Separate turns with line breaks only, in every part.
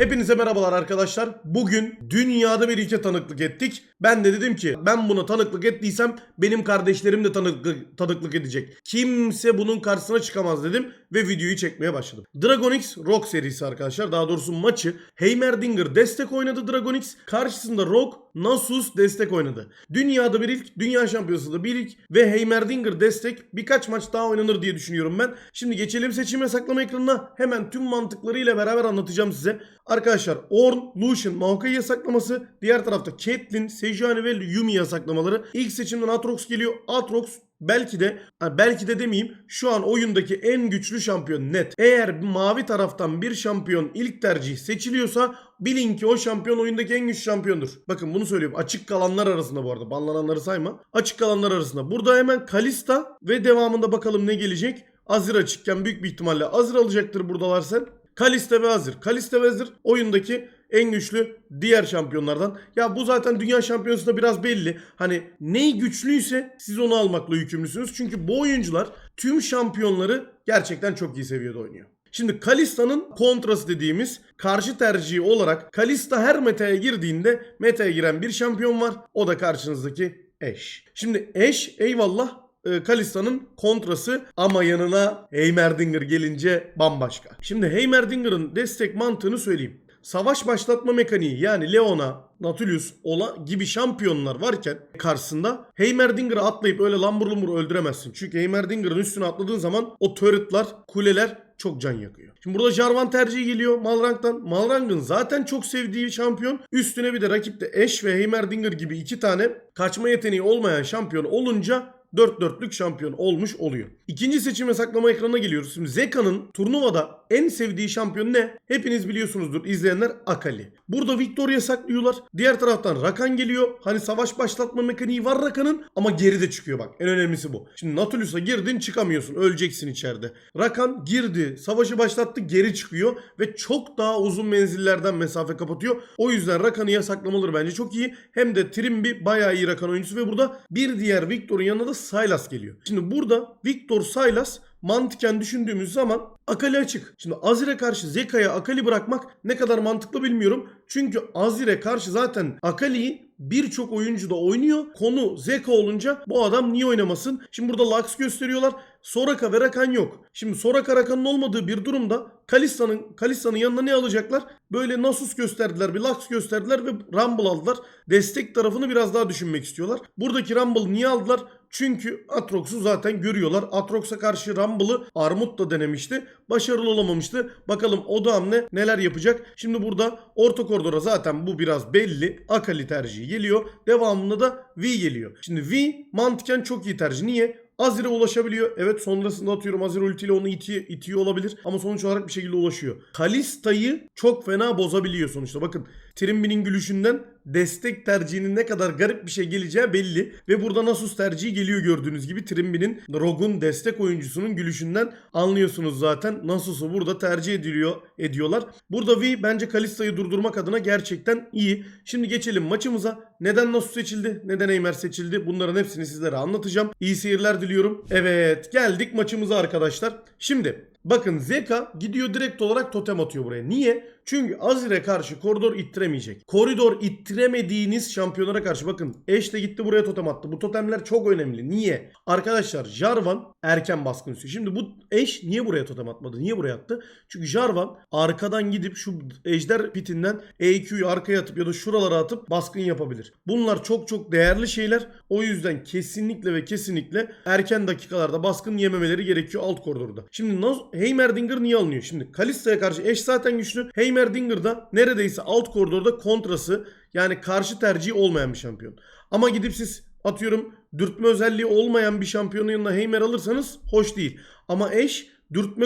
Hepinize merhabalar arkadaşlar. Bugün dünyada bir ilke tanıklık ettik. Ben de dedim ki ben buna tanıklık ettiysem benim kardeşlerim de tanıklık, tanıklık edecek. Kimse bunun karşısına çıkamaz dedim ve videoyu çekmeye başladım. Dragon X Rock serisi arkadaşlar. Daha doğrusu maçı Heimerdinger destek oynadı Dragon X. Karşısında Rock Nasus destek oynadı. Dünyada bir ilk, dünya şampiyonasında bir ilk ve Heimerdinger destek birkaç maç daha oynanır diye düşünüyorum ben. Şimdi geçelim seçim ve saklama ekranına. Hemen tüm mantıklarıyla beraber anlatacağım size. Arkadaşlar Ornn, Lucian, Maokai yasaklaması. Diğer tarafta Caitlyn, Sejuani ve Yumi yasaklamaları. İlk seçimden Atrox geliyor. Atrox belki de belki de demeyeyim şu an oyundaki en güçlü şampiyon net. Eğer mavi taraftan bir şampiyon ilk tercih seçiliyorsa bilin ki o şampiyon oyundaki en güçlü şampiyondur. Bakın bunu söylüyorum. Açık kalanlar arasında bu arada. Banlananları sayma. Açık kalanlar arasında. Burada hemen Kalista ve devamında bakalım ne gelecek. Azir açıkken büyük bir ihtimalle Azir alacaktır buradalar sen. Kalista ve Azir. Kalista ve Azir oyundaki en güçlü diğer şampiyonlardan. Ya bu zaten dünya şampiyonasında biraz belli. Hani ney güçlüyse siz onu almakla yükümlüsünüz. Çünkü bu oyuncular tüm şampiyonları gerçekten çok iyi seviyede oynuyor. Şimdi Kalista'nın kontrası dediğimiz karşı tercihi olarak Kalista her metaya girdiğinde metaya giren bir şampiyon var. O da karşınızdaki Eş. Şimdi Eş eyvallah e, Kalista'nın kontrası ama yanına Heimerdinger gelince bambaşka. Şimdi Heimerdinger'ın destek mantığını söyleyeyim. Savaş başlatma mekaniği yani Leona, Nautilus, Ola gibi şampiyonlar varken karşısında Heimerdinger'ı atlayıp öyle lambur lumbur öldüremezsin. Çünkü Heimerdinger'ın üstüne atladığın zaman o turretlar, kuleler çok can yakıyor. Şimdi burada Jarvan tercihi geliyor Malrang'dan. Malrang'ın zaten çok sevdiği şampiyon. Üstüne bir de rakipte Ashe ve Heimerdinger gibi iki tane kaçma yeteneği olmayan şampiyon olunca 4 dörtlük şampiyon olmuş oluyor. İkinci seçime saklama ekranına geliyoruz. Şimdi Zeka'nın turnuvada en sevdiği şampiyon ne? Hepiniz biliyorsunuzdur izleyenler Akali. Burada Victoria saklıyorlar. Diğer taraftan Rakan geliyor. Hani savaş başlatma mekaniği var Rakan'ın ama geride çıkıyor bak. En önemlisi bu. Şimdi Nautilus'a girdin çıkamıyorsun. Öleceksin içeride. Rakan girdi. Savaşı başlattı geri çıkıyor ve çok daha uzun menzillerden mesafe kapatıyor. O yüzden Rakan'ı yasaklamaları bence çok iyi. Hem de Trimby bayağı iyi Rakan oyuncusu ve burada bir diğer Victor'un yanına da Sylas geliyor. Şimdi burada Victor Sylas mantıken düşündüğümüz zaman Akali açık. Şimdi Azir'e karşı Zeka'ya Akali bırakmak ne kadar mantıklı bilmiyorum. Çünkü Azir'e karşı zaten Akali'yi birçok oyuncu da oynuyor. Konu Zeka olunca bu adam niye oynamasın? Şimdi burada Lux gösteriyorlar. Soraka ve Rakan yok. Şimdi Soraka Rakan'ın olmadığı bir durumda Kalista'nın Kalista'nın yanına ne alacaklar? Böyle Nasus gösterdiler, bir Lux gösterdiler ve Rumble aldılar. Destek tarafını biraz daha düşünmek istiyorlar. Buradaki Rumble niye aldılar? Çünkü Atrox'u zaten görüyorlar. Atrox'a karşı Rumble'ı Armut da denemişti. Başarılı olamamıştı. Bakalım o da hamle neler yapacak. Şimdi burada orta koridora zaten bu biraz belli. Akali tercihi geliyor. Devamında da V geliyor. Şimdi V mantıken çok iyi tercih. Niye? Azir'e ulaşabiliyor. Evet sonrasında atıyorum Azir ultiyle onu itiyor, itiyor olabilir. Ama sonuç olarak bir şekilde ulaşıyor. Kalista'yı çok fena bozabiliyor sonuçta. Bakın Trimby'nin gülüşünden destek tercihinin ne kadar garip bir şey geleceği belli. Ve burada Nasus tercihi geliyor gördüğünüz gibi. Trimby'nin Rogue'un destek oyuncusunun gülüşünden anlıyorsunuz zaten. Nasus'u burada tercih ediliyor, ediyorlar. Burada V bence Kalista'yı durdurmak adına gerçekten iyi. Şimdi geçelim maçımıza. Neden Nasus seçildi? Neden Eymer seçildi? Bunların hepsini sizlere anlatacağım. İyi seyirler diliyorum. Evet geldik maçımıza arkadaşlar. Şimdi Bakın Zeka gidiyor direkt olarak totem atıyor buraya. Niye? Çünkü Azir'e karşı koridor ittiremeyecek. Koridor ittiremediğiniz şampiyonlara karşı bakın Eş de gitti buraya totem attı. Bu totemler çok önemli. Niye? Arkadaşlar Jarvan erken baskın istiyor. Şimdi bu Eş niye buraya totem atmadı? Niye buraya attı? Çünkü Jarvan arkadan gidip şu ejder pitinden EQ'yu arkaya atıp ya da şuralara atıp baskın yapabilir. Bunlar çok çok değerli şeyler. O yüzden kesinlikle ve kesinlikle erken dakikalarda baskın yememeleri gerekiyor alt koridorda. Şimdi Heimerdinger niye alınıyor? Şimdi Kalista'ya karşı eş zaten güçlü. Heimerdinger da neredeyse alt koridorda kontrası yani karşı tercihi olmayan bir şampiyon. Ama gidip siz atıyorum dürtme özelliği olmayan bir şampiyonun yanına Heimer alırsanız hoş değil. Ama eş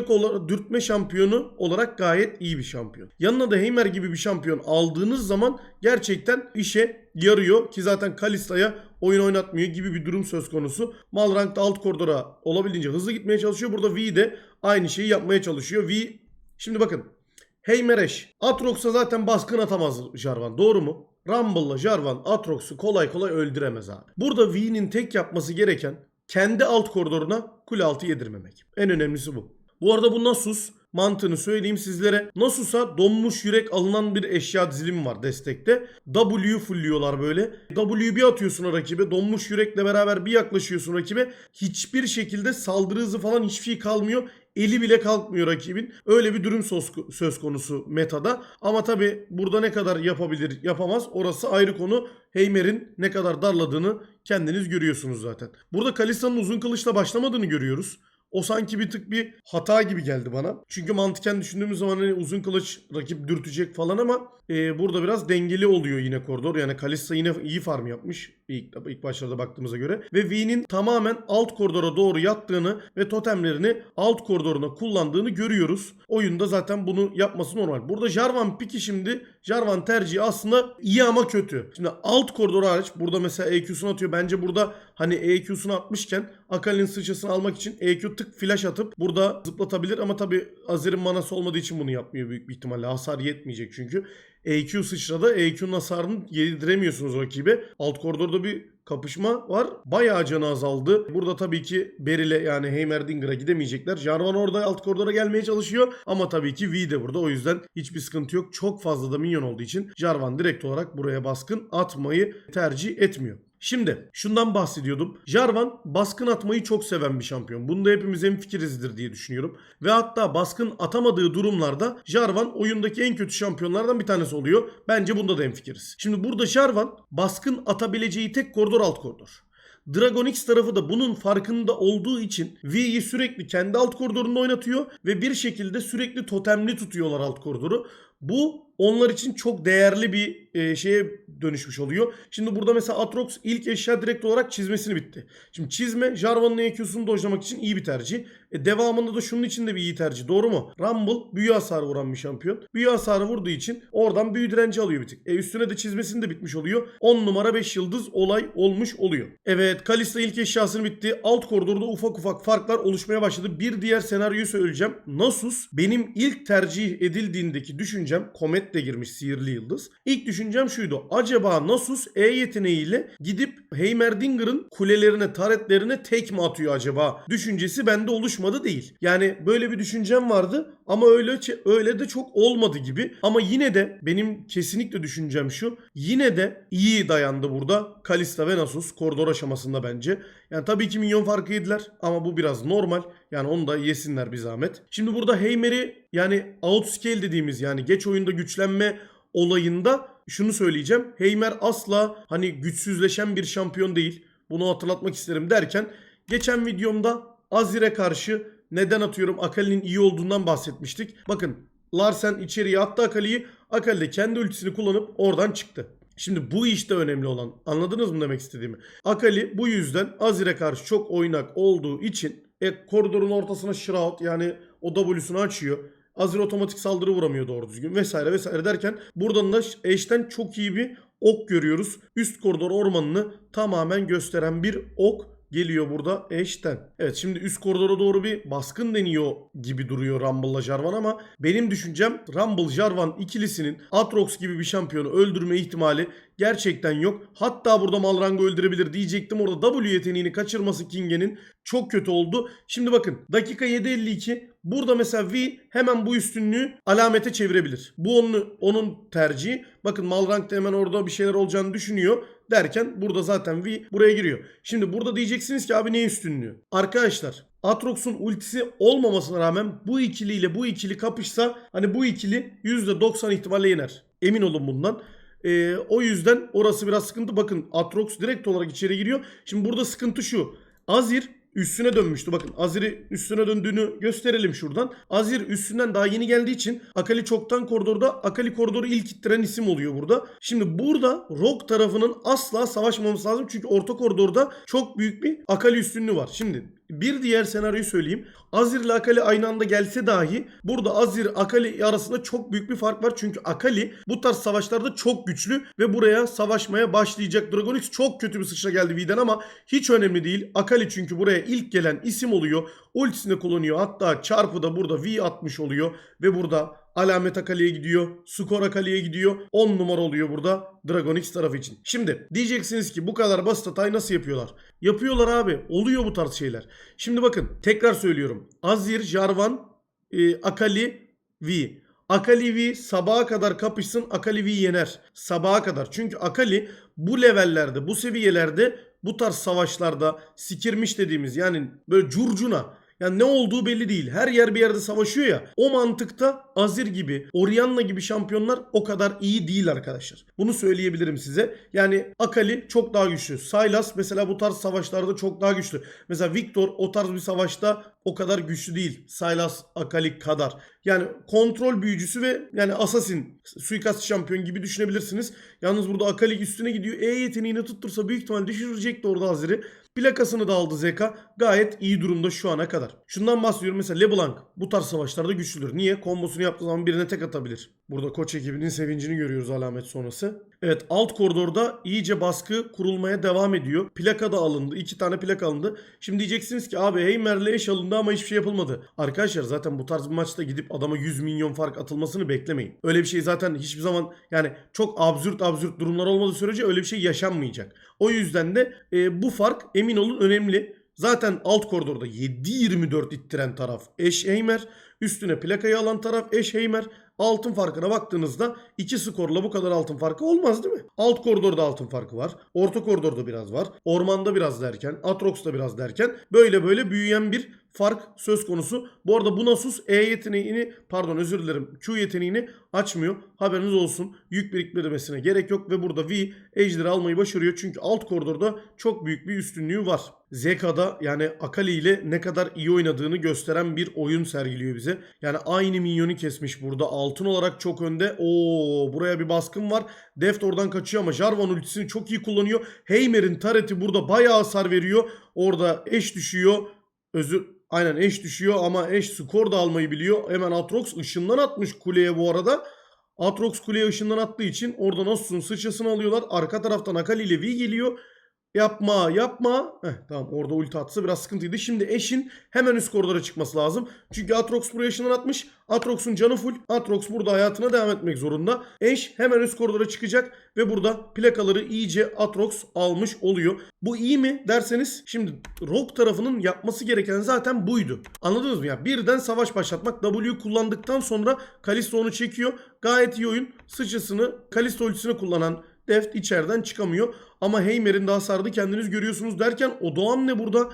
olarak, dürtme şampiyonu olarak gayet iyi bir şampiyon. Yanına da Heimer gibi bir şampiyon aldığınız zaman gerçekten işe yarıyor ki zaten Kalista'ya oyun oynatmıyor gibi bir durum söz konusu. Malrank'ta alt koridora olabildiğince hızlı gitmeye çalışıyor. Burada V de aynı şeyi yapmaya çalışıyor. V şimdi bakın Heymereş. Atrox'a zaten baskın atamaz Jarvan. Doğru mu? Rumble'la Jarvan Atrox'u kolay kolay öldüremez abi. Burada V'nin tek yapması gereken kendi alt koridoruna kule altı yedirmemek. En önemlisi bu. Bu arada bu Nasus mantığını söyleyeyim sizlere. Nasus'a donmuş yürek alınan bir eşya dizilimi var destekte. W fullüyorlar böyle. W'yu bir atıyorsun rakibe. Donmuş yürekle beraber bir yaklaşıyorsun rakibe. Hiçbir şekilde saldırı hızı falan hiçbir şey kalmıyor. Eli bile kalkmıyor rakibin. Öyle bir durum söz, konusu metada. Ama tabi burada ne kadar yapabilir yapamaz orası ayrı konu. Heimer'in ne kadar darladığını kendiniz görüyorsunuz zaten. Burada Kalista'nın uzun kılıçla başlamadığını görüyoruz. O sanki bir tık bir hata gibi geldi bana. Çünkü mantıken düşündüğümüz zaman hani uzun kılıç rakip dürtecek falan ama e, burada biraz dengeli oluyor yine koridor. Yani Kalista yine iyi farm yapmış ilk, ilk başlarda baktığımıza göre. Ve V'nin tamamen alt koridora doğru yattığını ve totemlerini alt koridoruna kullandığını görüyoruz. Oyunda zaten bunu yapması normal. Burada Jarvan piki şimdi Jarvan tercihi aslında iyi ama kötü. Şimdi alt koridor hariç burada mesela EQ'sunu atıyor. Bence burada hani EQ'sunu atmışken Akali'nin sıçrasını almak için EQ tık flash atıp burada zıplatabilir ama tabi Azir'in manası olmadığı için bunu yapmıyor büyük bir ihtimalle. Hasar yetmeyecek çünkü. EQ sıçrada EQ'nun hasarını yediremiyorsunuz rakibe. Alt koridorda bir kapışma var. Bayağı canı azaldı. Burada tabii ki Beril'e yani Heimerdinger'a gidemeyecekler. Jarvan orada alt koridora gelmeye çalışıyor. Ama tabii ki V de burada. O yüzden hiçbir sıkıntı yok. Çok fazla da minyon olduğu için Jarvan direkt olarak buraya baskın atmayı tercih etmiyor. Şimdi şundan bahsediyordum. Jarvan baskın atmayı çok seven bir şampiyon. Bunda hepimiz hemfikirizdir diye düşünüyorum. Ve hatta baskın atamadığı durumlarda Jarvan oyundaki en kötü şampiyonlardan bir tanesi oluyor. Bence bunda da hemfikiriz. Şimdi burada Jarvan baskın atabileceği tek koridor alt koridor. Dragon X tarafı da bunun farkında olduğu için V'yi sürekli kendi alt koridorunda oynatıyor ve bir şekilde sürekli totemli tutuyorlar alt koridoru. Bu onlar için çok değerli bir e, şeye dönüşmüş oluyor. Şimdi burada mesela Atrox ilk eşya direkt olarak çizmesini bitti. Şimdi çizme Jarvan'ın EQ'sunu dojlamak için iyi bir tercih. E, devamında da şunun için de bir iyi tercih. Doğru mu? Rumble büyü hasarı vuran bir şampiyon. Büyü hasarı vurduğu için oradan büyü direnci alıyor bir tık. E, üstüne de çizmesini de bitmiş oluyor. 10 numara 5 yıldız olay olmuş oluyor. Evet Kalista ilk eşyasını bitti. Alt koridorda ufak ufak farklar oluşmaya başladı. Bir diğer senaryoyu söyleyeceğim. Nasus benim ilk tercih edildiğindeki düşüncem Komet de girmiş sihirli yıldız. İlk düşüncem şuydu. Acaba Nasus E yeteneğiyle gidip Heimerdinger'ın kulelerine, taretlerine tek mi atıyor acaba? Düşüncesi bende oluşmadı değil. Yani böyle bir düşüncem vardı ama öyle öyle de çok olmadı gibi. Ama yine de benim kesinlikle düşüncem şu. Yine de iyi dayandı burada Kalista ve Nasus koridor aşamasında bence. Yani tabii ki milyon farkı yediler ama bu biraz normal. Yani onu da yesinler bir zahmet. Şimdi burada Heimer'i yani outscale dediğimiz yani geç oyunda güçlenme olayında şunu söyleyeceğim. Heimer asla hani güçsüzleşen bir şampiyon değil. Bunu hatırlatmak isterim derken geçen videomda Azir'e karşı neden atıyorum Akali'nin iyi olduğundan bahsetmiştik. Bakın Larsen içeriye attı Akali'yi. Akali de kendi ultisini kullanıp oradan çıktı. Şimdi bu işte önemli olan anladınız mı demek istediğimi? Akali bu yüzden Azir'e karşı çok oynak olduğu için e, koridorun ortasına Shroud yani o W'sunu açıyor. Azir otomatik saldırı vuramıyor doğru düzgün vesaire vesaire derken buradan da Ashe'den çok iyi bir ok görüyoruz. Üst koridor ormanını tamamen gösteren bir ok geliyor burada Ashe'den. Evet şimdi üst koridora doğru bir baskın deniyor gibi duruyor Rumble'la Jarvan ama benim düşüncem Rumble Jarvan ikilisinin Atrox gibi bir şampiyonu öldürme ihtimali gerçekten yok. Hatta burada Malrang'ı öldürebilir diyecektim. Orada W yeteneğini kaçırması Kinge'nin çok kötü oldu. Şimdi bakın dakika 7.52 burada mesela V hemen bu üstünlüğü alamete çevirebilir. Bu onun, onun tercihi. Bakın Malrang da hemen orada bir şeyler olacağını düşünüyor derken burada zaten V buraya giriyor. Şimdi burada diyeceksiniz ki abi ne üstünlüğü? Arkadaşlar Atrox'un ultisi olmamasına rağmen bu ikiliyle bu ikili kapışsa hani bu ikili %90 ihtimalle yener. Emin olun bundan. Ee, o yüzden orası biraz sıkıntı. Bakın Atrox direkt olarak içeri giriyor. Şimdi burada sıkıntı şu. Azir üstüne dönmüştü. Bakın Azir'i üstüne döndüğünü gösterelim şuradan. Azir üstünden daha yeni geldiği için Akali çoktan koridorda Akali koridoru ilk ittiren isim oluyor burada. Şimdi burada Rock tarafının asla savaşmaması lazım. Çünkü orta koridorda çok büyük bir Akali üstünlüğü var. Şimdi bir diğer senaryoyu söyleyeyim. Azir ile Akali aynı anda gelse dahi burada Azir Akali arasında çok büyük bir fark var. Çünkü Akali bu tarz savaşlarda çok güçlü ve buraya savaşmaya başlayacak. Dragon X çok kötü bir sıçra geldi V'den ama hiç önemli değil. Akali çünkü buraya ilk gelen isim oluyor. Ultisini kullanıyor. Hatta çarpı da burada V atmış oluyor ve burada Alamet Akali'ye gidiyor. Skor Akali'ye gidiyor. 10 numara oluyor burada Dragon X tarafı için. Şimdi diyeceksiniz ki bu kadar basit hatayı nasıl yapıyorlar? Yapıyorlar abi. Oluyor bu tarz şeyler. Şimdi bakın tekrar söylüyorum. Azir, Jarvan e, Akali V. Akali V sabaha kadar kapışsın Akali V yener. Sabaha kadar. Çünkü Akali bu levellerde bu seviyelerde bu tarz savaşlarda sikirmiş dediğimiz yani böyle curcuna yani ne olduğu belli değil. Her yer bir yerde savaşıyor ya. O mantıkta Azir gibi, Orianna gibi şampiyonlar o kadar iyi değil arkadaşlar. Bunu söyleyebilirim size. Yani Akali çok daha güçlü. Sylas mesela bu tarz savaşlarda çok daha güçlü. Mesela Victor o tarz bir savaşta o kadar güçlü değil. Sylas Akali kadar. Yani kontrol büyücüsü ve yani assassin suikast şampiyon gibi düşünebilirsiniz. Yalnız burada Akali üstüne gidiyor. E yeteneğini tuttursa büyük ihtimal düşürecekti orada Azir'i. Plakasını da aldı Zeka. Gayet iyi durumda şu ana kadar. Şundan bahsediyorum mesela LeBlanc bu tarz savaşlarda güçlüdür. Niye? Kombosunu yaptığı zaman birine tek atabilir. Burada koç ekibinin sevincini görüyoruz alamet sonrası. Evet alt koridorda iyice baskı kurulmaya devam ediyor. Plaka da alındı. iki tane plaka alındı. Şimdi diyeceksiniz ki abi Heimer'le eş alındı ama hiçbir şey yapılmadı. Arkadaşlar zaten bu tarz bir maçta gidip adama 100 milyon fark atılmasını beklemeyin. Öyle bir şey zaten hiçbir zaman yani çok absürt absürt durumlar olmadığı sürece öyle bir şey yaşanmayacak. O yüzden de e, bu fark emin olun önemli. Zaten alt koridorda 7-24 ittiren taraf Eş Heimer. Üstüne plakayı alan taraf Eş Heimer. Altın farkına baktığınızda iki skorla bu kadar altın farkı olmaz değil mi? Alt koridorda altın farkı var. Orta koridorda biraz var. Ormanda biraz derken. Atrox'ta biraz derken. Böyle böyle büyüyen bir fark söz konusu. Bu arada bu Nasus E yeteneğini pardon özür dilerim Q yeteneğini açmıyor. Haberiniz olsun. Yük biriktirmesine gerek yok ve burada V Ejder'i almayı başarıyor. Çünkü alt koridorda çok büyük bir üstünlüğü var. Zeka'da yani Akali ile ne kadar iyi oynadığını gösteren bir oyun sergiliyor bize. Yani aynı minyonu kesmiş burada. Altın olarak çok önde. Oo buraya bir baskın var. Deft oradan kaçıyor ama Jarvan ultisini çok iyi kullanıyor. Heimer'in tareti burada bayağı hasar veriyor. Orada eş düşüyor. Özür Aynen eş düşüyor ama eş skor da almayı biliyor. Hemen Atrox ışından atmış kuleye bu arada. Atrox kuleye ışından attığı için orada Nasus'un sıçrasını alıyorlar. Arka taraftan Akali ile V geliyor. Yapma yapma. Heh, tamam orada ulti atsa biraz sıkıntıydı. Şimdi eşin hemen üst koridora çıkması lazım. Çünkü Atrox buraya ışından atmış. Atrox'un canı full. Atrox burada hayatına devam etmek zorunda. Eş hemen üst koridora çıkacak ve burada plakaları iyice Atrox almış oluyor. Bu iyi mi derseniz şimdi Rogue tarafının yapması gereken zaten buydu. Anladınız mı ya? Birden savaş başlatmak. W kullandıktan sonra Kalisto onu çekiyor. Gayet iyi oyun. Sıçrasını Kalisto ultisini kullanan Deft içeriden çıkamıyor. Ama Heimer'in de hasarını kendiniz görüyorsunuz derken o Doğan ne burada?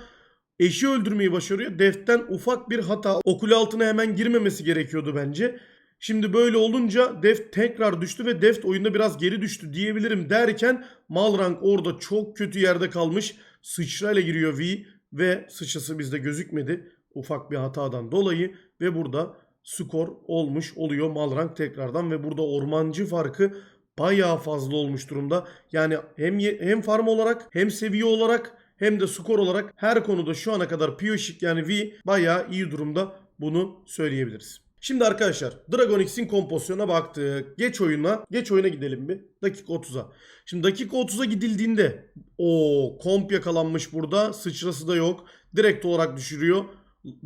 Eşi öldürmeyi başarıyor. Deft'ten ufak bir hata. Okul altına hemen girmemesi gerekiyordu bence. Şimdi böyle olunca Deft tekrar düştü ve Deft oyunda biraz geri düştü diyebilirim derken Malrank orada çok kötü yerde kalmış. Sıçrayla giriyor V ve sıçrası bizde gözükmedi. Ufak bir hatadan dolayı ve burada skor olmuş oluyor Malrank tekrardan ve burada ormancı farkı bayağı fazla olmuş durumda. Yani hem hem farm olarak hem seviye olarak hem de skor olarak her konuda şu ana kadar Piyoşik yani V bayağı iyi durumda bunu söyleyebiliriz. Şimdi arkadaşlar Dragon X'in kompozisyona baktık. Geç oyuna, geç oyuna gidelim bir. Dakika 30'a. Şimdi dakika 30'a gidildiğinde o komp yakalanmış burada. Sıçrası da yok. Direkt olarak düşürüyor.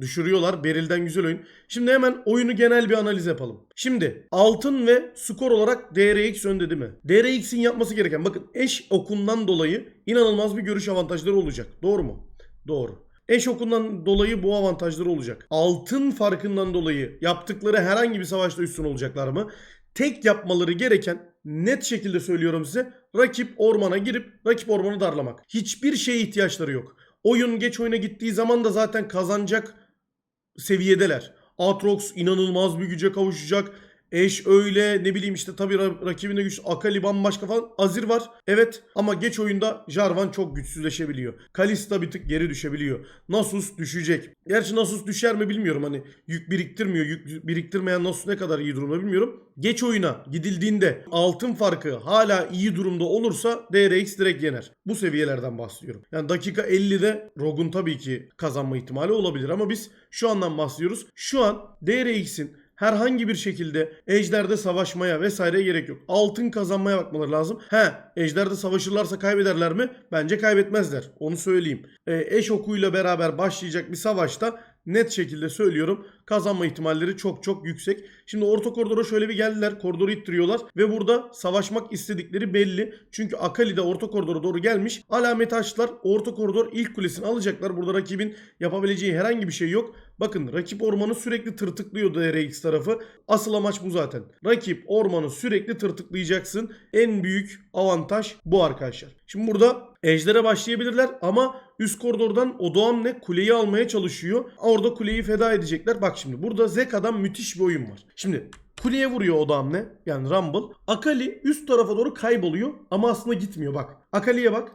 Düşürüyorlar. Beril'den güzel oyun. Şimdi hemen oyunu genel bir analiz yapalım. Şimdi altın ve skor olarak DRX önde değil mi? DRX'in yapması gereken bakın eş okundan dolayı inanılmaz bir görüş avantajları olacak. Doğru mu? Doğru. Eş okundan dolayı bu avantajları olacak. Altın farkından dolayı yaptıkları herhangi bir savaşta üstün olacaklar mı? Tek yapmaları gereken net şekilde söylüyorum size rakip ormana girip rakip ormanı darlamak. Hiçbir şeye ihtiyaçları yok. Oyun geç oyuna gittiği zaman da zaten kazanacak seviyedeler. Atrox inanılmaz bir güce kavuşacak. Eş öyle ne bileyim işte tabii ra- rakibinde güç Akali bambaşka falan Azir var. Evet ama geç oyunda Jarvan çok güçsüzleşebiliyor. Kalista bir tık geri düşebiliyor. Nasus düşecek. Gerçi Nasus düşer mi bilmiyorum hani yük biriktirmiyor. Yük biriktirmeyen Nasus ne kadar iyi durumda bilmiyorum. Geç oyuna gidildiğinde altın farkı hala iyi durumda olursa DRX direkt yener. Bu seviyelerden bahsediyorum. Yani dakika 50'de Rogue'un tabii ki kazanma ihtimali olabilir ama biz şu andan bahsediyoruz. Şu an DRX'in herhangi bir şekilde ejderde savaşmaya vesaireye gerek yok. Altın kazanmaya bakmaları lazım. He ejderde savaşırlarsa kaybederler mi? Bence kaybetmezler. Onu söyleyeyim. E, eş okuyla beraber başlayacak bir savaşta net şekilde söylüyorum kazanma ihtimalleri çok çok yüksek. Şimdi orta koridora şöyle bir geldiler. Koridoru ittiriyorlar ve burada savaşmak istedikleri belli. Çünkü Akali de orta koridora doğru gelmiş. Alameti açtılar. Orta koridor ilk kulesini alacaklar. Burada rakibin yapabileceği herhangi bir şey yok. Bakın rakip ormanı sürekli tırtıklıyor DRX tarafı. Asıl amaç bu zaten. Rakip ormanı sürekli tırtıklayacaksın. En büyük avantaj bu arkadaşlar. Şimdi burada ejdere başlayabilirler ama üst koridordan o Doğan ne kuleyi almaya çalışıyor. Orada kuleyi feda edecekler. Bak şimdi burada Zeka'dan müthiş bir oyun var. Şimdi Kuleye vuruyor o hamle. Yani Rumble. Akali üst tarafa doğru kayboluyor ama aslında gitmiyor bak. Akali'ye bak.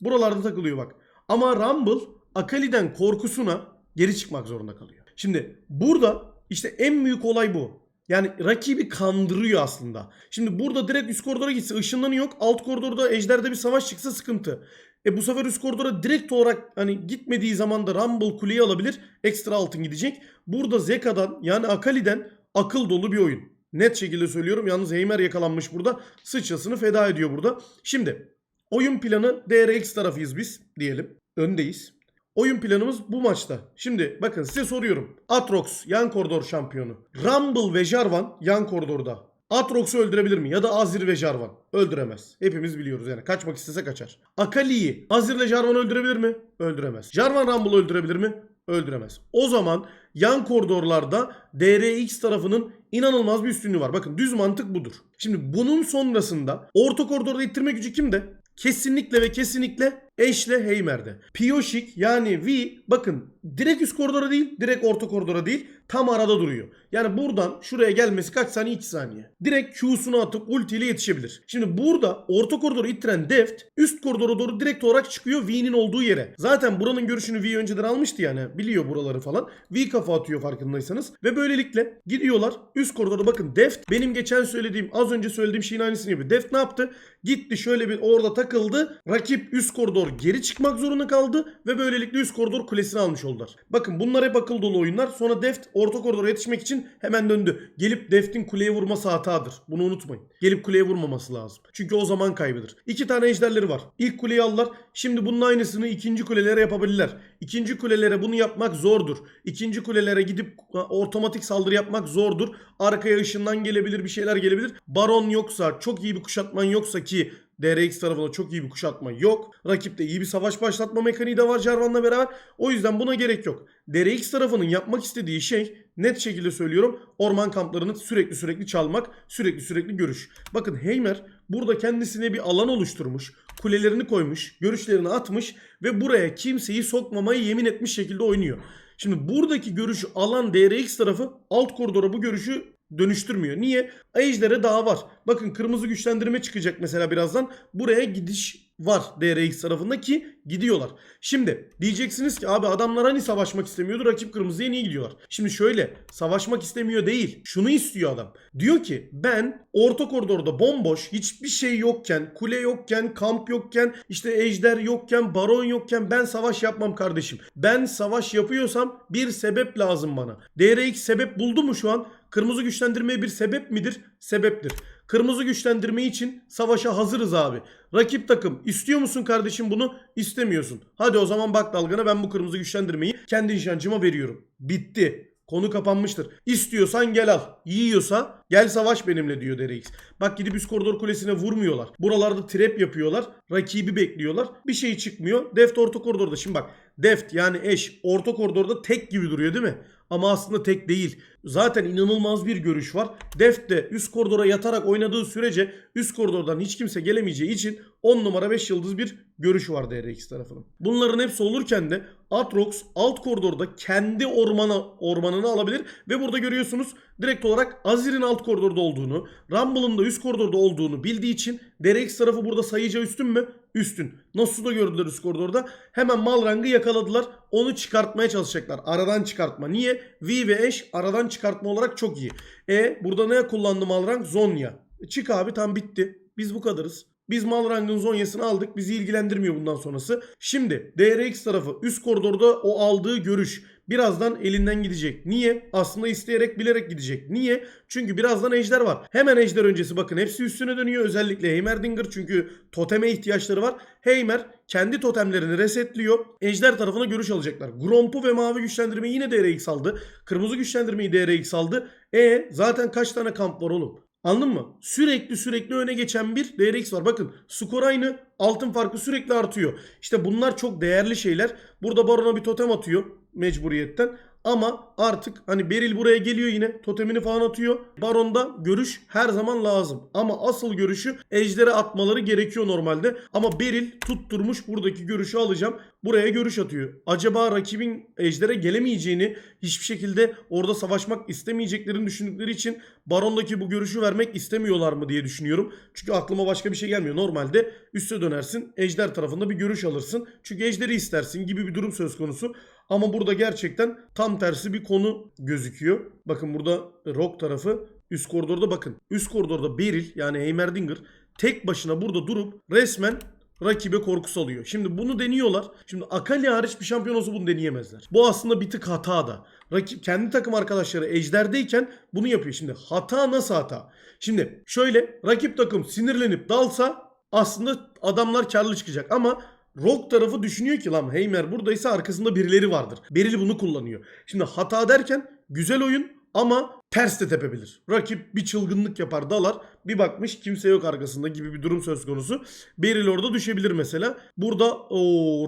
Buralarda takılıyor bak. Ama Rumble Akali'den korkusuna geri çıkmak zorunda kalıyor. Şimdi burada işte en büyük olay bu. Yani rakibi kandırıyor aslında. Şimdi burada direkt üst koridora gitse ışınlanı yok. Alt koridorda ejderde bir savaş çıksa sıkıntı. E bu sefer üst koridora direkt olarak hani gitmediği zaman da Rumble kuleyi alabilir. Ekstra altın gidecek. Burada Zeka'dan yani Akali'den akıl dolu bir oyun. Net şekilde söylüyorum. Yalnız Heimer yakalanmış burada. Sıçrasını feda ediyor burada. Şimdi oyun planı DRX tarafıyız biz diyelim. Öndeyiz. Oyun planımız bu maçta. Şimdi bakın size soruyorum. Atrox yan koridor şampiyonu. Rumble ve Jarvan yan koridorda. Atrox'u öldürebilir mi? Ya da Azir ve Jarvan. Öldüremez. Hepimiz biliyoruz yani. Kaçmak istese kaçar. Akali'yi Azir ile Jarvan öldürebilir mi? Öldüremez. Jarvan Rumble'ı öldürebilir mi? Öldüremez. O zaman yan koridorlarda DRX tarafının inanılmaz bir üstünlüğü var. Bakın düz mantık budur. Şimdi bunun sonrasında orta koridorda ittirme gücü kimde? Kesinlikle ve kesinlikle Ashe ile Heimer'de. Piyoşik yani V bakın direkt üst koridora değil direkt orta koridora değil tam arada duruyor. Yani buradan şuraya gelmesi kaç saniye 2 saniye. Direkt Q'sunu atıp ultiyle yetişebilir. Şimdi burada orta koridoru ittiren Deft üst koridora doğru direkt olarak çıkıyor V'nin olduğu yere. Zaten buranın görüşünü V önceden almıştı yani biliyor buraları falan. V kafa atıyor farkındaysanız. Ve böylelikle gidiyorlar üst koridora bakın Deft benim geçen söylediğim az önce söylediğim şeyin aynısını yapıyor. Deft ne yaptı? Gitti şöyle bir orada takıldı. Rakip üst koridor geri çıkmak zorunda kaldı ve böylelikle üst koridor kulesini almış oldular. Bakın bunlar hep akıl dolu oyunlar. Sonra Deft orta koridora yetişmek için hemen döndü. Gelip Deft'in kuleye vurması hatadır. Bunu unutmayın. Gelip kuleye vurmaması lazım. Çünkü o zaman kaybıdır. İki tane ejderleri var. İlk kuleyi aldılar. Şimdi bunun aynısını ikinci kulelere yapabilirler. İkinci kulelere bunu yapmak zordur. İkinci kulelere gidip otomatik saldırı yapmak zordur. Arkaya ışından gelebilir bir şeyler gelebilir. Baron yoksa çok iyi bir kuşatman yoksa ki DRX tarafında çok iyi bir kuşatma yok. Rakipte iyi bir savaş başlatma mekaniği de var Jarvan'la beraber. O yüzden buna gerek yok. DRX tarafının yapmak istediği şey net şekilde söylüyorum orman kamplarını sürekli sürekli çalmak, sürekli sürekli görüş. Bakın Heimer burada kendisine bir alan oluşturmuş, kulelerini koymuş, görüşlerini atmış ve buraya kimseyi sokmamayı yemin etmiş şekilde oynuyor. Şimdi buradaki görüşü alan DRX tarafı alt koridora bu görüşü dönüştürmüyor. Niye? Ejder'e daha var. Bakın kırmızı güçlendirme çıkacak mesela birazdan. Buraya gidiş var DRX tarafında ki gidiyorlar. Şimdi diyeceksiniz ki abi adamlar hani savaşmak istemiyordu rakip kırmızıya niye gidiyorlar? Şimdi şöyle savaşmak istemiyor değil. Şunu istiyor adam. Diyor ki ben orta koridorda bomboş hiçbir şey yokken kule yokken kamp yokken işte ejder yokken baron yokken ben savaş yapmam kardeşim. Ben savaş yapıyorsam bir sebep lazım bana. DRX sebep buldu mu şu an? Kırmızı güçlendirmeye bir sebep midir? Sebeptir. Kırmızı güçlendirme için savaşa hazırız abi. Rakip takım istiyor musun kardeşim bunu? İstemiyorsun. Hadi o zaman bak dalgana ben bu kırmızı güçlendirmeyi kendi nişancıma veriyorum. Bitti. Konu kapanmıştır. İstiyorsan gel al. Yiyorsa gel savaş benimle diyor DRX. Bak gidip üst koridor kulesine vurmuyorlar. Buralarda trap yapıyorlar. Rakibi bekliyorlar. Bir şey çıkmıyor. Deft orta koridorda. Şimdi bak Deft yani eş orta koridorda tek gibi duruyor değil mi? Ama aslında tek değil. Zaten inanılmaz bir görüş var. Deft de üst koridora yatarak oynadığı sürece üst koridordan hiç kimse gelemeyeceği için 10 numara 5 yıldız bir görüşü var DRX tarafının. Bunların hepsi olurken de Atrox alt koridorda kendi ormana, ormanını alabilir ve burada görüyorsunuz direkt olarak Azir'in alt koridorda olduğunu, Rumble'ın da üst koridorda olduğunu bildiği için DRX tarafı burada sayıca üstün mü? Üstün. Nasıl da gördüler üst koridorda. Hemen Malrang'ı yakaladılar. Onu çıkartmaya çalışacaklar. Aradan çıkartma. Niye? V ve Ashe aradan çıkartma olarak çok iyi. E burada ne kullandı Malrang? Zonya. E, çık abi tam bitti. Biz bu kadarız. Biz Malrang'ın Zonya'sını aldık. Bizi ilgilendirmiyor bundan sonrası. Şimdi DRX tarafı üst koridorda o aldığı görüş birazdan elinden gidecek. Niye? Aslında isteyerek bilerek gidecek. Niye? Çünkü birazdan ejder var. Hemen ejder öncesi bakın hepsi üstüne dönüyor. Özellikle Heimerdinger çünkü toteme ihtiyaçları var. Heimer kendi totemlerini resetliyor. Ejder tarafına görüş alacaklar. Gromp'u ve mavi güçlendirmeyi yine DRX aldı. Kırmızı güçlendirmeyi DRX aldı. E zaten kaç tane kamp var oğlum? Anladın mı? Sürekli sürekli öne geçen bir DRX var. Bakın skor aynı. Altın farkı sürekli artıyor. İşte bunlar çok değerli şeyler. Burada Baron'a bir totem atıyor mecburiyetten. Ama artık hani Beril buraya geliyor yine totemini falan atıyor. Baron'da görüş her zaman lazım. Ama asıl görüşü ejdere atmaları gerekiyor normalde. Ama Beril tutturmuş buradaki görüşü alacağım. Buraya görüş atıyor. Acaba rakibin ejdere gelemeyeceğini hiçbir şekilde orada savaşmak istemeyeceklerini düşündükleri için Baron'daki bu görüşü vermek istemiyorlar mı diye düşünüyorum. Çünkü aklıma başka bir şey gelmiyor. Normalde üste dönersin ejder tarafında bir görüş alırsın. Çünkü ejderi istersin gibi bir durum söz konusu. Ama burada gerçekten tam tersi bir konu gözüküyor. Bakın burada Rock tarafı üst koridorda bakın. Üst koridorda Beril yani Heimerdinger tek başına burada durup resmen rakibe korku salıyor. Şimdi bunu deniyorlar. Şimdi Akali hariç bir şampiyon olsa bunu deneyemezler. Bu aslında bir tık hata da. Rakip kendi takım arkadaşları ejderdeyken bunu yapıyor. Şimdi hata nasıl hata? Şimdi şöyle rakip takım sinirlenip dalsa aslında adamlar karlı çıkacak ama Rock tarafı düşünüyor ki lan Heimer buradaysa arkasında birileri vardır. Beril bunu kullanıyor. Şimdi hata derken güzel oyun ama ters de tepebilir. Rakip bir çılgınlık yapar dalar. Bir bakmış kimse yok arkasında gibi bir durum söz konusu. Beril orada düşebilir mesela. Burada o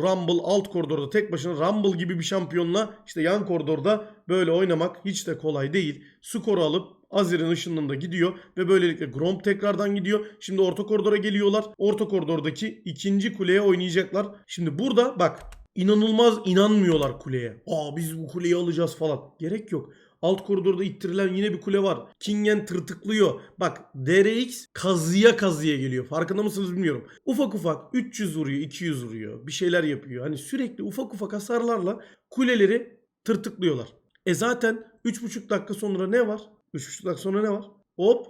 Rumble alt koridorda tek başına Rumble gibi bir şampiyonla işte yan koridorda böyle oynamak hiç de kolay değil. Skoru alıp Azir'in ışınlığında gidiyor ve böylelikle Gromp tekrardan gidiyor. Şimdi orta koridora geliyorlar. Orta koridordaki ikinci kuleye oynayacaklar. Şimdi burada bak inanılmaz inanmıyorlar kuleye. Aa biz bu kuleyi alacağız falan. Gerek yok. Alt koridorda ittirilen yine bir kule var. Kingen tırtıklıyor. Bak DRX kazıya kazıya geliyor. Farkında mısınız bilmiyorum. Ufak ufak 300 vuruyor, 200 vuruyor. Bir şeyler yapıyor. Hani sürekli ufak ufak hasarlarla kuleleri tırtıklıyorlar. E zaten 3,5 dakika sonra ne var? 3,5 dakika sonra ne var? Hop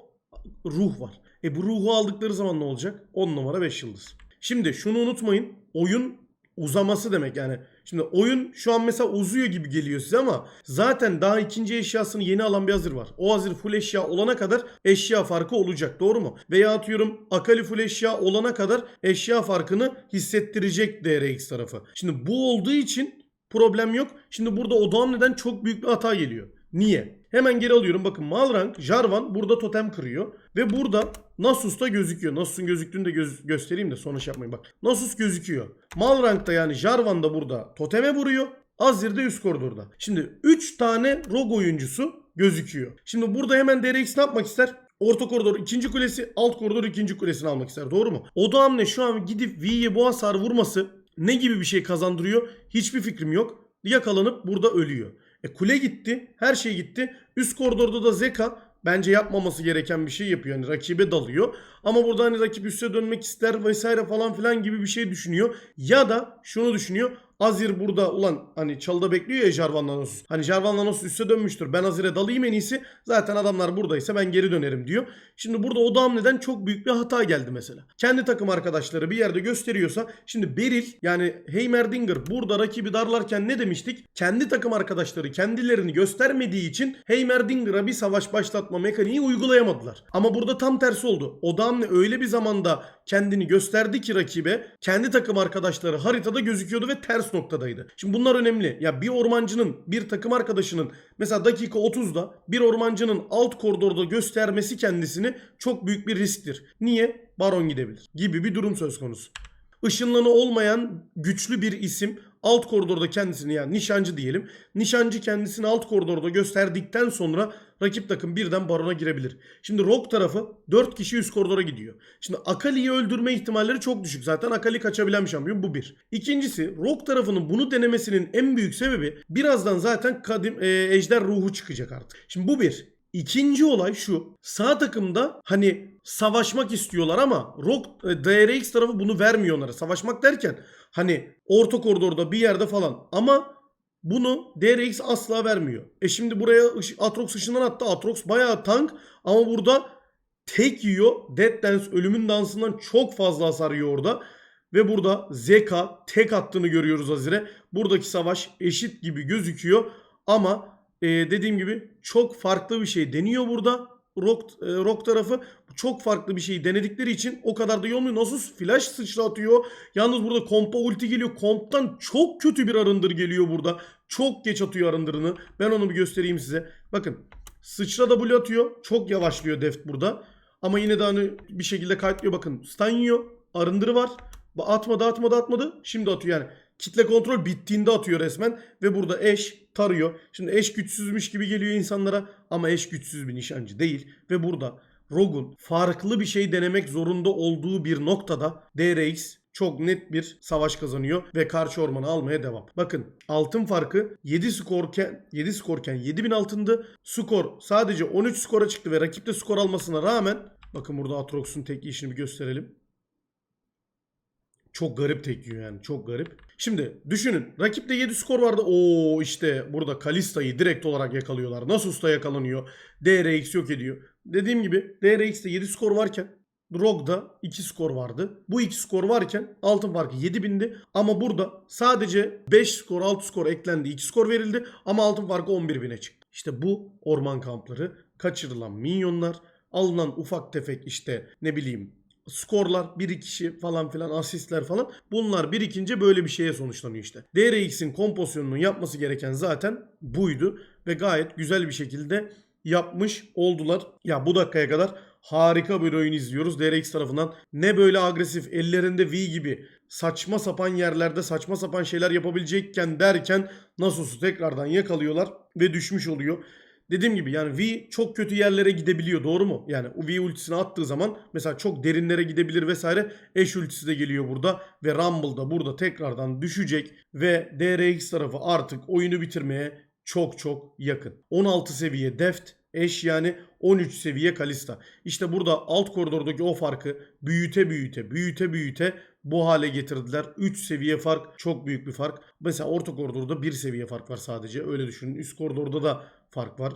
ruh var. E bu ruhu aldıkları zaman ne olacak? 10 numara 5 yıldız. Şimdi şunu unutmayın. Oyun uzaması demek yani. Şimdi oyun şu an mesela uzuyor gibi geliyor size ama zaten daha ikinci eşyasını yeni alan bir hazır var. O hazır full eşya olana kadar eşya farkı olacak doğru mu? Veya atıyorum Akali full eşya olana kadar eşya farkını hissettirecek DRX tarafı. Şimdi bu olduğu için problem yok. Şimdi burada Odam neden çok büyük bir hata geliyor. Niye? Hemen geri alıyorum. Bakın Malrank, Jarvan burada totem kırıyor. Ve burada Nasus da gözüküyor. Nasus'un gözüktüğünü de göz- göstereyim de sonra şey yapmayın. Bak Nasus gözüküyor. Malrank da yani Jarvan da burada toteme vuruyor. Azir de üst koridorda. Şimdi 3 tane rogue oyuncusu gözüküyor. Şimdi burada hemen DRX ne yapmak ister? Orta koridor ikinci kulesi, alt koridor ikinci kulesini almak ister. Doğru mu? O da hamle şu an gidip V'ye bu hasar vurması ne gibi bir şey kazandırıyor? Hiçbir fikrim yok. Yakalanıp burada ölüyor. E kule gitti. Her şey gitti. Üst koridorda da Zeka bence yapmaması gereken bir şey yapıyor. Yani rakibe dalıyor. Ama burada hani rakip üste dönmek ister vesaire falan filan gibi bir şey düşünüyor. Ya da şunu düşünüyor. Azir burada ulan hani çalıda bekliyor ya Jarvan Nanos. Hani Jarvan Nanos üste dönmüştür. Ben Azir'e dalayım en iyisi. Zaten adamlar buradaysa ben geri dönerim diyor. Şimdi burada o hamleden çok büyük bir hata geldi mesela. Kendi takım arkadaşları bir yerde gösteriyorsa şimdi Beril yani Heimerdinger burada rakibi darlarken ne demiştik? Kendi takım arkadaşları kendilerini göstermediği için Heimerdinger'a bir savaş başlatma mekaniği uygulayamadılar. Ama burada tam tersi oldu. O hamle öyle bir zamanda kendini gösterdi ki rakibe kendi takım arkadaşları haritada gözüküyordu ve ters noktadaydı. Şimdi bunlar önemli. Ya bir ormancının bir takım arkadaşının mesela dakika 30'da bir ormancının alt koridorda göstermesi kendisini çok büyük bir risktir. Niye? Baron gidebilir gibi bir durum söz konusu. Işınlanı olmayan güçlü bir isim alt koridorda kendisini yani nişancı diyelim. Nişancı kendisini alt koridorda gösterdikten sonra rakip takım birden barona girebilir. Şimdi Rock tarafı 4 kişi üst koridora gidiyor. Şimdi Akali'yi öldürme ihtimalleri çok düşük. Zaten Akali kaçabilen bir şampiyon bu bir. İkincisi Rock tarafının bunu denemesinin en büyük sebebi birazdan zaten kadim e, ejder ruhu çıkacak artık. Şimdi bu bir. İkinci olay şu. Sağ takımda hani savaşmak istiyorlar ama Rock e, DRX tarafı bunu vermiyor onlara. Savaşmak derken hani orta koridorda bir yerde falan ama bunu DRX asla vermiyor. E şimdi buraya Atrox ışından attı. Atrox bayağı tank ama burada tek yiyor. Dead Dance ölümün dansından çok fazla hasar yiyor orada. Ve burada Zeka tek attığını görüyoruz Azir'e. Buradaki savaş eşit gibi gözüküyor. Ama e, dediğim gibi çok farklı bir şey deniyor burada. Rock, e, Rock tarafı çok farklı bir şey denedikleri için o kadar da iyi olmuyor. Nasus flash sıçratıyor. Yalnız burada kompa ulti geliyor. Komptan çok kötü bir arındır geliyor burada. Çok geç atıyor arındırını. Ben onu bir göstereyim size. Bakın sıçra W atıyor. Çok yavaşlıyor Deft burada. Ama yine de hani bir şekilde kayıtlıyor. Bakın stun yiyor. Arındırı var. Atmadı atmadı atmadı. Şimdi atıyor yani. Kitle kontrol bittiğinde atıyor resmen. Ve burada eş tarıyor. Şimdi eş güçsüzmüş gibi geliyor insanlara ama eş güçsüz bir nişancı değil. Ve burada Rogue'un farklı bir şey denemek zorunda olduğu bir noktada DRX çok net bir savaş kazanıyor ve karşı ormanı almaya devam. Bakın altın farkı 7 skorken 7 skorken 7000 altındı. Skor sadece 13 skora çıktı ve rakip de skor almasına rağmen bakın burada Atrox'un tek işini bir gösterelim. Çok garip tek yani. Çok garip. Şimdi düşünün. Rakipte 7 skor vardı. Oo işte burada Kalista'yı direkt olarak yakalıyorlar. Nasus da yakalanıyor. DRX yok ediyor. Dediğim gibi DRX'te 7 skor varken Rogue'da 2 skor vardı. Bu 2 skor varken altın farkı 7000'di. Ama burada sadece 5 skor 6 skor eklendi. 2 skor verildi. Ama altın farkı 11.000'e çıktı. İşte bu orman kampları, kaçırılan minyonlar, alınan ufak tefek işte ne bileyim skorlar, bir kişi falan filan asistler falan bunlar birikince böyle bir şeye sonuçlanıyor işte. DRX'in kompozisyonunu yapması gereken zaten buydu ve gayet güzel bir şekilde yapmış oldular. Ya bu dakikaya kadar harika bir oyun izliyoruz DRX tarafından. Ne böyle agresif ellerinde V gibi saçma sapan yerlerde saçma sapan şeyler yapabilecekken derken Nasus'u tekrardan yakalıyorlar ve düşmüş oluyor. Dediğim gibi yani V çok kötü yerlere gidebiliyor doğru mu? Yani V ultisini attığı zaman mesela çok derinlere gidebilir vesaire. Eş ultisi de geliyor burada ve Rumble da burada tekrardan düşecek ve DRX tarafı artık oyunu bitirmeye çok çok yakın. 16 seviye Deft eş yani 13 seviye Kalista. İşte burada alt koridordaki o farkı büyüte büyüte büyüte büyüte bu hale getirdiler. 3 seviye fark çok büyük bir fark. Mesela orta koridorda 1 seviye fark var sadece öyle düşünün. Üst koridorda da fark var.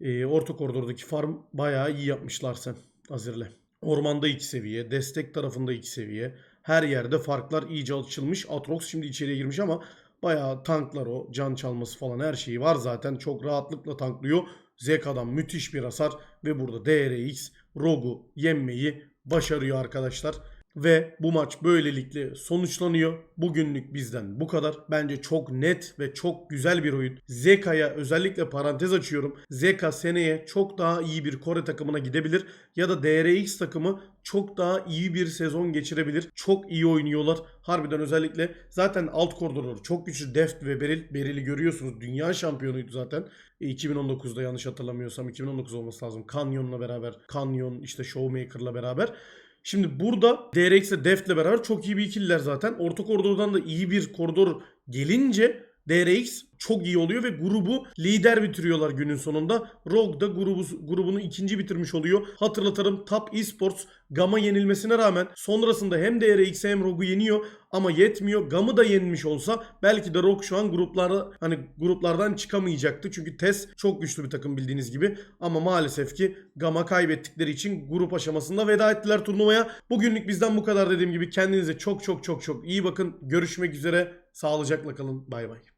Ee, orta koridordaki farm bayağı iyi yapmışlar sen Azir'le. Ormanda 2 seviye, destek tarafında 2 seviye. Her yerde farklar iyice açılmış. Atrox şimdi içeriye girmiş ama bayağı tanklar o. Can çalması falan her şeyi var zaten. Çok rahatlıkla tanklıyor. Zeka'dan müthiş bir hasar ve burada DRX Rogue'u yenmeyi başarıyor arkadaşlar. Ve bu maç böylelikle sonuçlanıyor. Bugünlük bizden bu kadar. Bence çok net ve çok güzel bir oyun. Zeka'ya özellikle parantez açıyorum. Zeka seneye çok daha iyi bir Kore takımına gidebilir. Ya da DRX takımı çok daha iyi bir sezon geçirebilir. Çok iyi oynuyorlar. Harbiden özellikle zaten alt koridorları çok güçlü. Deft ve Beril. Beril'i görüyorsunuz. Dünya şampiyonuydu zaten. E, 2019'da yanlış hatırlamıyorsam 2019 olması lazım. Canyon'la beraber. Canyon işte Showmaker'la beraber. Şimdi burada DRX ile Deft'le beraber çok iyi bir ikililer zaten. Orta koridordan da iyi bir koridor gelince DRX çok iyi oluyor ve grubu lider bitiriyorlar günün sonunda. Rogue da grubu, grubunu ikinci bitirmiş oluyor. Hatırlatarım Top Esports Gam'a yenilmesine rağmen sonrasında hem DRX hem Rogue'u yeniyor ama yetmiyor. Gam'ı da yenmiş olsa belki de Rogue şu an gruplarda hani gruplardan çıkamayacaktı. Çünkü TES çok güçlü bir takım bildiğiniz gibi. Ama maalesef ki Gam'a kaybettikleri için grup aşamasında veda ettiler turnuvaya. Bugünlük bizden bu kadar dediğim gibi kendinize çok çok çok çok iyi bakın. Görüşmek üzere. Sağlıcakla kalın. Bay bay.